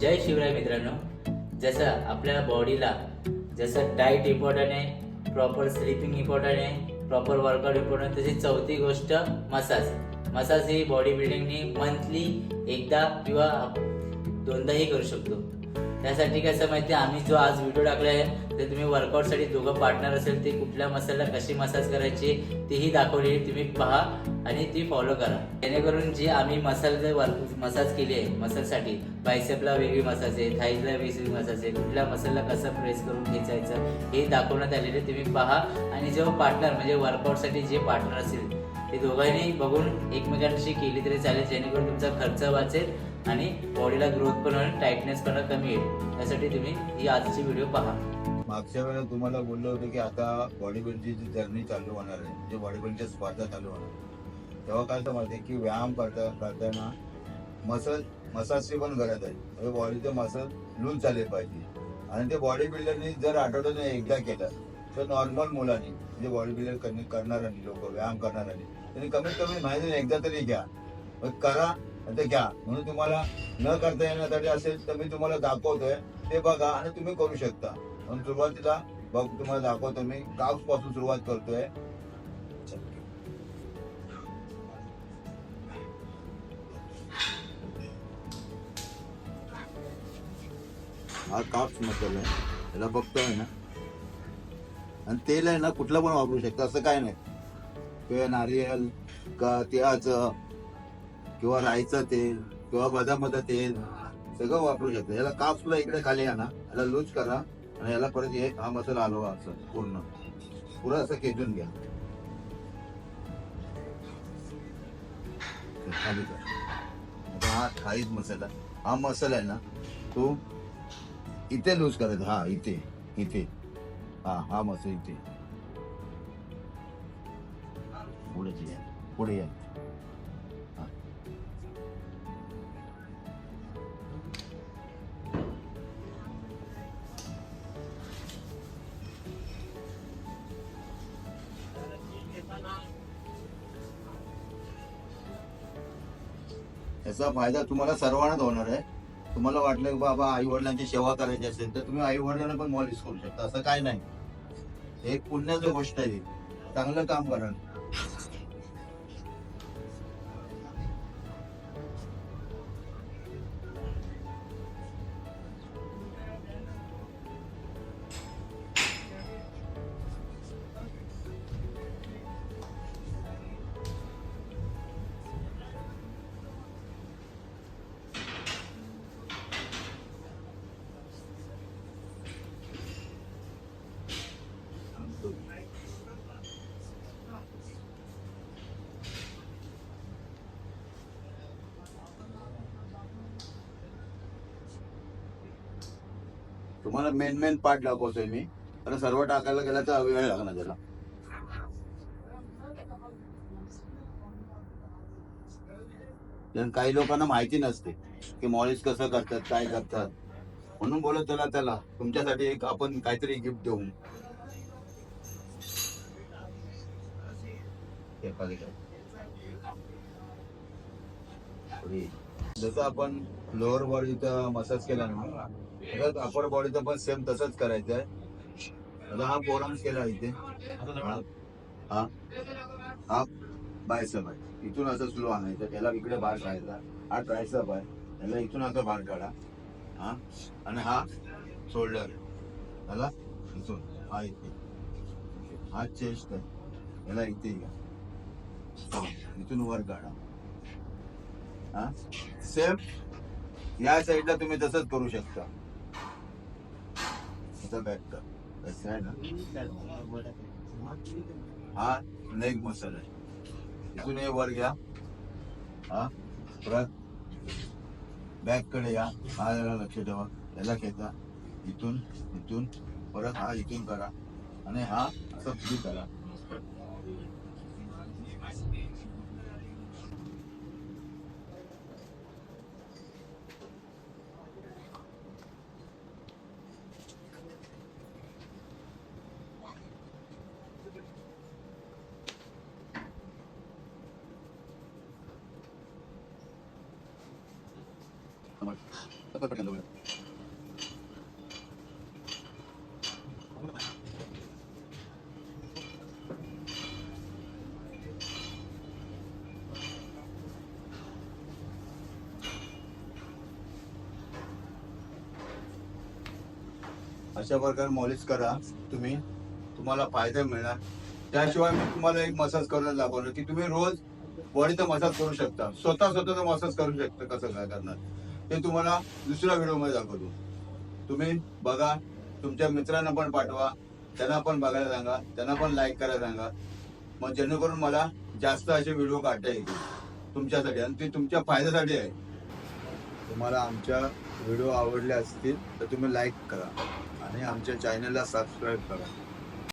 जय शिवराय मित्रांनो. जसं आपल्या बॉडीला जसं डाईट इम्पॉर्टंट आहे प्रॉपर स्लिपिंग इम्पॉर्टंट आहे प्रॉपर वर्कआउट इम्पॉर्टंट तशी चौथी गोष्ट मसाज मसाज ही बॉडी बिल्डिंगनी मंथली एकदा किंवा दोनदाही करू शकतो. त्यासाठी कसं माहिती आम्ही जो आज व्हिडिओ टाकला आहे ते तुम्ही वर्कआउटसाठी दोघं पार्टनर असेल ते कुठल्या मसाला कशी मसाज करायची तीही दाखवलेली तुम्ही पहा आणि ती फॉलो करा. जेणेकरून जी आम्ही मसाल वर्क मसाज केली आहे मसाजसाठी बायसेपला वेगळी मसाज आहे थाईजला वेगळी मसाज आहे कुठल्या मसाला कसं प्रेस करून खेचायचं हे दाखवण्यात आलेले तुम्ही पहा. आणि जो पार्टनर म्हणजे वर्कआउटसाठी जे पार्टनर असेल ते दोघांनी बघून एकमेकांशी केली तरी चालेल जेणेकरून तुमचा खर्च वाचेल. आणि बॉडीला ग्रोथ पण होईल टाईटनेस पण कमी येईल त्यासाठी तुम्ही ही आजची व्हिडिओ पहा. मागच्या वेळेला तुम्हाला बोललो होतो की आता बॉडी बिल्डची जर्नी चालू होणार आहे. म्हणजे बॉडी बिल्डच्या स्पर्धा चालू होणार आहे. तेव्हा काय तर की व्यायाम करता करताना मसल मसाजची पण गरज आहे. म्हणजे बॉडीचं मसल लूज झाले पाहिजे. आणि ते बॉडी बिल्डरनी जर आठवड्यातून एकदा केलं तर नॉर्मल मुलांनी म्हणजे बॉडी बिल्डर करणाऱ्यांनी लोक व्यायाम करणाऱ्यांनी त्यांनी कमीत कमी महिन्याने एकदा तरी घ्या. मग करा ते घ्या म्हणून तुम्हाला न करता येण्यासाठी असेल तर मी तुम्हाला दाखवतोय. ते बघा आणि तुम्ही करू शकता. म्हणून सुरुवातीला बघ तुम्हाला दाखवतो मी. काप्सपासून सुरुवात करतोय. हा काप्स मसाला आहे. त्याला बघतोय ना. आणि तेल आहे ना कुठलं पण वापरू शकता. असं काय नाही. ते नारियल का तिळाचं किंवा राईचं तेल किंवा बदामाचं तेल सगळं वापरू शकता. याला काप्सला इकडे खाली आणा. याला लूज करा आणि याला परत हे हा मसाला हलवा असं पूर्ण. पुरा असं खेचून घ्या. खाली कर. हा थाईज मसाला. हा मसाला आहे ना तो इथे लूज करायचा. हा इथे इथे. हा हा मसाला इथे. पुढे या. पुढे या. याचा फायदा तुम्हाला सर्वांनाच होणार आहे. तुम्हाला वाटलं की बाबा आई वडिलांची सेवा करायची असेल तर तुम्ही आई वडिलांना पण मॉलिश करू शकता. असं काय नाही. एक पुण्याची गोष्ट आहे. चांगलं काम करा. तुम्हाला मेन मेन पार्ट दाखवतोय मी. कारण सर्व टाकायला गेला तर वेळ लागणार त्याला कारण काही लोकांना माहिती नसते की मॉलिश कसं करतात काय करतात. म्हणून बोलत चला त्याला. तुमच्यासाठी एक आपण काहीतरी गिफ्ट देऊ. हे जसं आपण लोअर बॉडीचा मसाज केला ना तसंच अपर बॉडीचं पण सेम तसंच करायचं आहे. आता हा फोरम्स केला इथे. हा? हा? बायसप आहे. इथून असं स्लो आणायचं त्याला इकडे बाहेर काढायचा. हा ट्रायसप आहे. त्याला इथून असं बाहेर काढा. हा? आणि हा शोल्डर त्याला इथून. हा इथे. हा चेस्ट आहे. याला इथे घ्या इथून वर काढा. हा? सेम या साईडला तुम्ही तसंच करू शकता. असं आहे ना? हा? नेग मसल आहे. इथून हे वर घ्या. हा? परत बॅककडे या. हा याला लक्ष ठेवा. याला खेचा. इथून इथून परत हा इथून करा. आणि हा असं फ्री करा. अशा प्रकारे मॉलिश करा तुम्ही. तुम्हाला फायदा मिळणार. त्याशिवाय मी तुम्हाला एक मसाज करून दाखवलं की तुम्ही रोज बॉडीचा मसाज करू शकता. स्वतः स्वतःचा मसाज करू शकता कसं काय करणार. ते तुम्हाला दुसऱ्या व्हिडिओमध्ये दाखवतो. तुम्ही बघा तुमच्या मित्रांना पण पाठवा त्यांना पण बघायला सांगा त्यांना पण लाईक करायला सांगा. मग जेणेकरून मला जास्त असे व्हिडिओ काढता येतील तुमच्यासाठी आणि ते तुमच्या फायद्यासाठी आहे. तुम्हाला आमच्या व्हिडिओ आवडले असतील तर तुम्ही लाईक करा आणि आमच्या चॅनलला सबस्क्राईब करा.